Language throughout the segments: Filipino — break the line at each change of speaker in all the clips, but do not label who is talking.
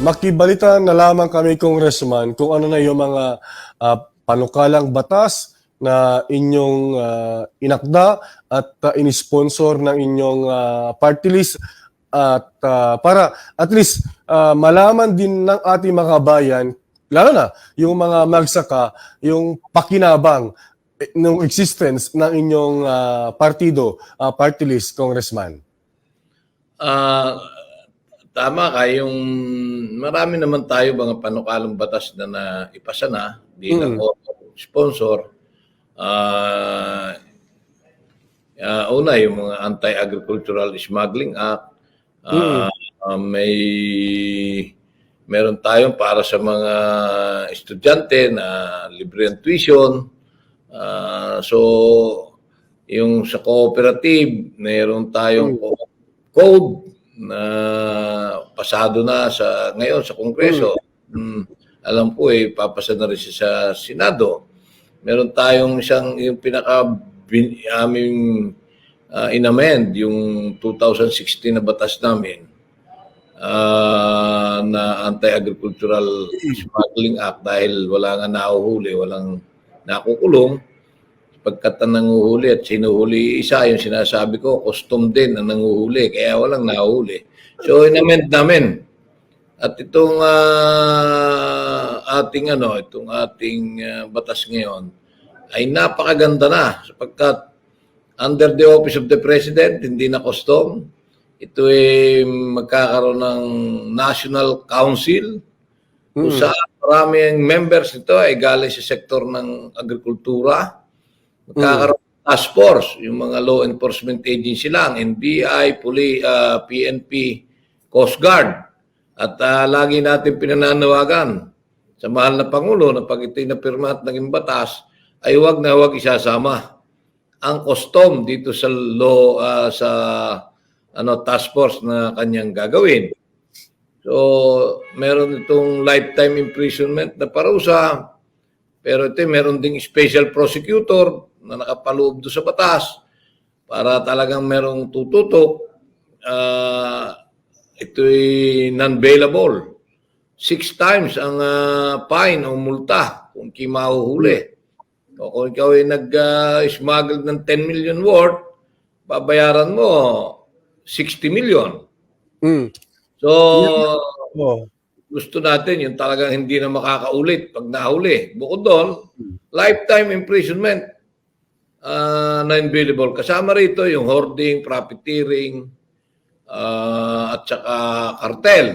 makibalita na lamang kami, Congressman, kung ano na yung mga ah, panukalang batas na inyong ah, inakda at ah, inisponsor ng inyong ah, party list at ah, para at least ah, malaman din ng ating mga bayan, lalo na yung mga magsaka, yung pakinabang eh, ng existence ng inyong ah, partido, ah, party list, Congressman.
Ah, tama ka, yung marami naman tayo mga panukalang batas na naipasa na bilang
Mm.
sponsor. Ah, ah, una, yung mga Anti-Agricultural Smuggling Act. Ah, ah, may meron tayong para sa mga estudyante na libre ang tuition. Ah, so, yung sa cooperative, meron tayong code na pasado na sa ngayon sa Kongreso. Mm, alam ko eh papasa na rin siya sa Senado. Meron tayong isang yung pinaka bin, aming ah, inamend yung 2016 na batas namin ah, na Anti-Agricultural Smuggling Act dahil wala nga nahuhuli, walang nakukulong pagkat ang nanguhuli at sinuhuli isa, yung sinasabi ko, custom din ang nanguhuli, kaya walang nahuhuli. So, inamend namin. At itong ah, ating ano, itong ating ah, batas ngayon ay napakaganda na sapagkat under the office of the president, hindi na custom. Ito ay magkakaroon ng National Council kung saan maraming members nito ay galing sa sektor ng agrikultura. Magkakaroon ng task force, yung mga law enforcement agency lang, NBI, Puli, ah, PNP, Coast Guard. At ah, lagi natin pinananawagan sa mahal na Pangulo na pag ito'y napirma at naging batas, ay huwag na huwag isasama ang custom dito sa law ah, sa ano task force na kanyang gagawin. So, meron itong lifetime imprisonment na parusa, pero ito meron ding special prosecutor na nakapaloob doon sa batas para talagang merong tututok. Uh, ito'y non-bailable. Six times ang ah, fine o multa kung ki mahuhuli. O kung ikaw ay nag-smuggle ng 10 million worth, babayaran mo 60 million.
Mm.
So,
Oh.
gusto natin yung talagang hindi na makakaulit pag nahuli. Bukod doon, lifetime imprisonment uh, na invaluable. Kasama rito yung hoarding, profiteering, ah, at saka cartel.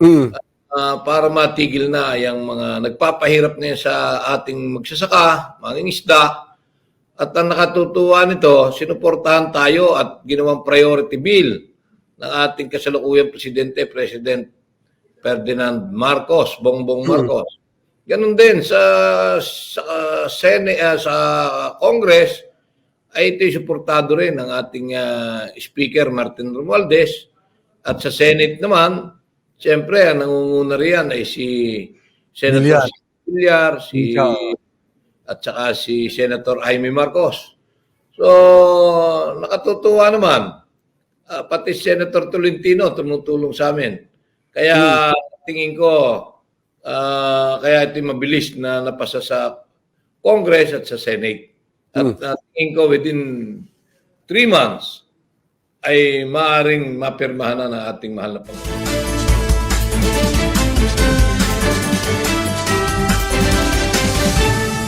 Mm.
Ah, para matigil na yung mga nagpapahirap ngayon sa ating magsasaka, mga isda. At ang nakatutuwa nito, sinuportahan tayo at ginawang priority bill ng ating kasalukuyang presidente, President Ferdinand Marcos, Bongbong Marcos. Ganon din sa sa Sene, ah, sa Congress ay ito'y suportado rin ng ating ah, Speaker Martin Romualdez at sa Senate naman Siyempre, ang nangunguna riyan ay si Senator
Villar.
Si at saka si Senator Jaime Marcos. So, nakatutuwa naman. Ah, pati Senator Tolentino tumutulong sa amin. Kaya tingin ko, ah, kaya ito mabilis na napasa sa Congress at sa Senate. At ah, tingin ko within three months ay maaring mapirmahan na ng ating mahal na Panginoon.